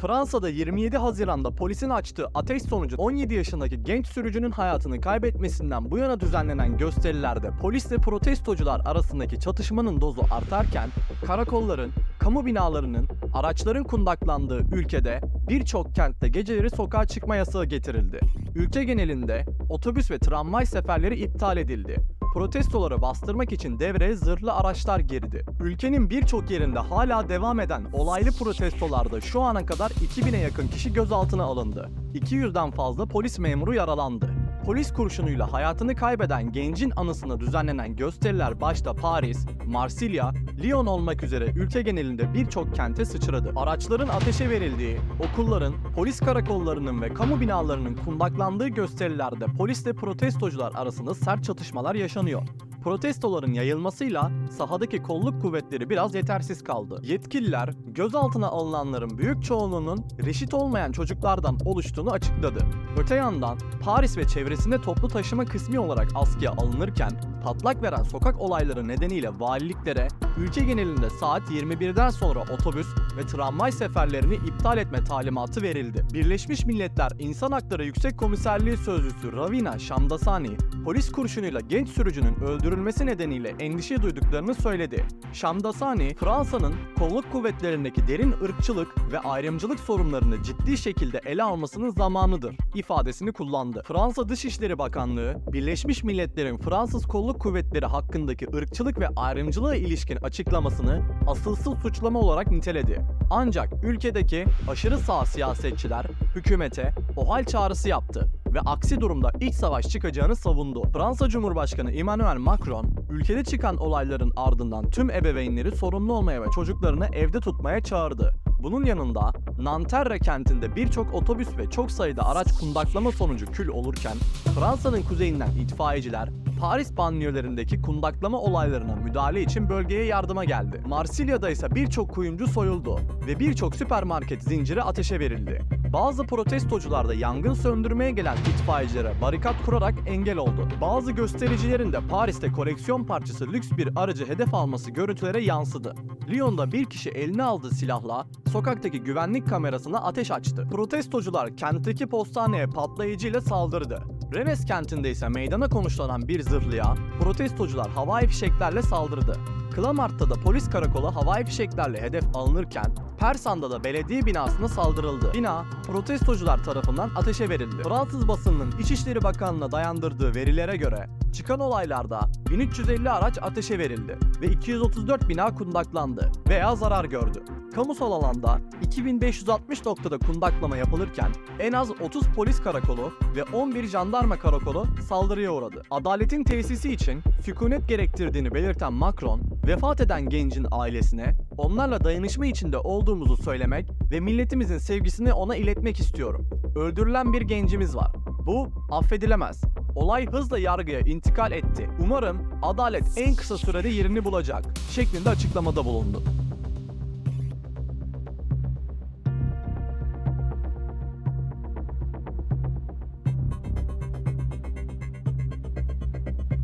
Fransa'da 27 Haziran'da polisin açtığı ateş sonucu 17 yaşındaki genç sürücünün hayatını kaybetmesinden bu yana düzenlenen gösterilerde polis ve protestocular arasındaki çatışmanın dozu artarken karakolların, kamu binalarının, araçların kundaklandığı ülkede birçok kentte geceleri sokağa çıkma yasağı getirildi. Ülke genelinde otobüs ve tramvay seferleri iptal edildi. Protestoları bastırmak için devreye zırhlı araçlar girdi. Ülkenin birçok yerinde hala devam eden olaylı protestolarda şu ana kadar 2000'e yakın kişi gözaltına alındı. 200'den fazla polis memuru yaralandı. Polis kurşunuyla hayatını kaybeden gencin anısına düzenlenen gösteriler başta Paris, Marsilya, Lyon olmak üzere ülke genelinde birçok kente sıçradı. Araçların ateşe verildiği, okulların, polis karakollarının ve kamu binalarının kundaklandığı gösterilerde polisle protestocular arasında sert çatışmalar yaşanıyor. Protestoların yayılmasıyla sahadaki kolluk kuvvetleri biraz yetersiz kaldı. Yetkililer gözaltına alınanların büyük çoğunluğunun reşit olmayan çocuklardan oluştuğunu açıkladı. Öte yandan Paris ve çevresinde toplu taşıma kısmi olarak askıya alınırken patlak veren sokak olayları nedeniyle valiliklere ülke genelinde saat 21'den sonra otobüs ve tramvay seferlerini iptal etme talimatı verildi. Birleşmiş Milletler İnsan Hakları Yüksek Komiserliği Sözcüsü Ravina Shamdasani, polis kurşunuyla genç sürücünün öldürülmesi nedeniyle endişe duyduklarını söyledi. Shamdasani, Fransa'nın kolluk kuvvetlerindeki derin ırkçılık ve ayrımcılık sorunlarını ciddi şekilde ele almasının zamanıdır ifadesini kullandı. Fransa Dışişleri Bakanlığı, Birleşmiş Milletler'in Fransız kolluk kuvvetleri hakkındaki ırkçılık ve ayrımcılığa ilişkin açıklamasını asılsız suçlama olarak niteledi. Ancak ülkedeki aşırı sağ siyasetçiler hükümete o hal çağrısı yaptı ve aksi durumda iç savaş çıkacağını savundu. Fransa Cumhurbaşkanı Emmanuel Macron, ülkede çıkan olayların ardından tüm ebeveynleri sorumlu olmaya ve çocuklarını evde tutmaya çağırdı. Bunun yanında Nanterre kentinde birçok otobüs ve çok sayıda araç kundaklama sonucu kül olurken Fransa'nın kuzeyinden itfaiyeciler Paris banliyölerindeki kundaklama olaylarına müdahale için bölgeye yardıma geldi. Marsilya'da ise birçok kuyumcu soyuldu ve birçok süpermarket zinciri ateşe verildi. Bazı protestocular da yangın söndürmeye gelen itfaiyecilere barikat kurarak engel oldu. Bazı göstericilerin de Paris'te koleksiyon parçası lüks bir aracı hedef alması görüntülere yansıdı. Lyon'da bir kişi eline aldığı silahla sokaktaki güvenlik kamerasına ateş açtı. Protestocular kentteki postaneye patlayıcıyla saldırdı. Rennes kentinde ise meydana konuşlanan bir zırhlıya protestocular havai fişeklerle saldırdı. Clamart'ta da polis karakolu havai fişeklerle hedef alınırken Persan'da da belediye binasına saldırıldı. Bina protestocular tarafından ateşe verildi. Fransız basınının İçişleri Bakanlığı'na dayandırdığı verilere göre çıkan olaylarda 1350 araç ateşe verildi ve 234 bina kundaklandı veya zarar gördü. Kamusal alanda 2560 noktada kundaklama yapılırken en az 30 polis karakolu ve 11 jandarma karakolu saldırıya uğradı. Adaletin tesisi için sükunet gerektirdiğini belirten Macron, vefat eden gencin ailesine onlarla dayanışma içinde olduğumuzu söylemek ve milletimizin sevgisini ona iletmek istiyorum. Öldürülen bir gencimiz var. Bu affedilemez. Olay hızla yargıya intikal etti. Umarım adalet en kısa sürede yerini bulacak şeklinde açıklamada bulundu.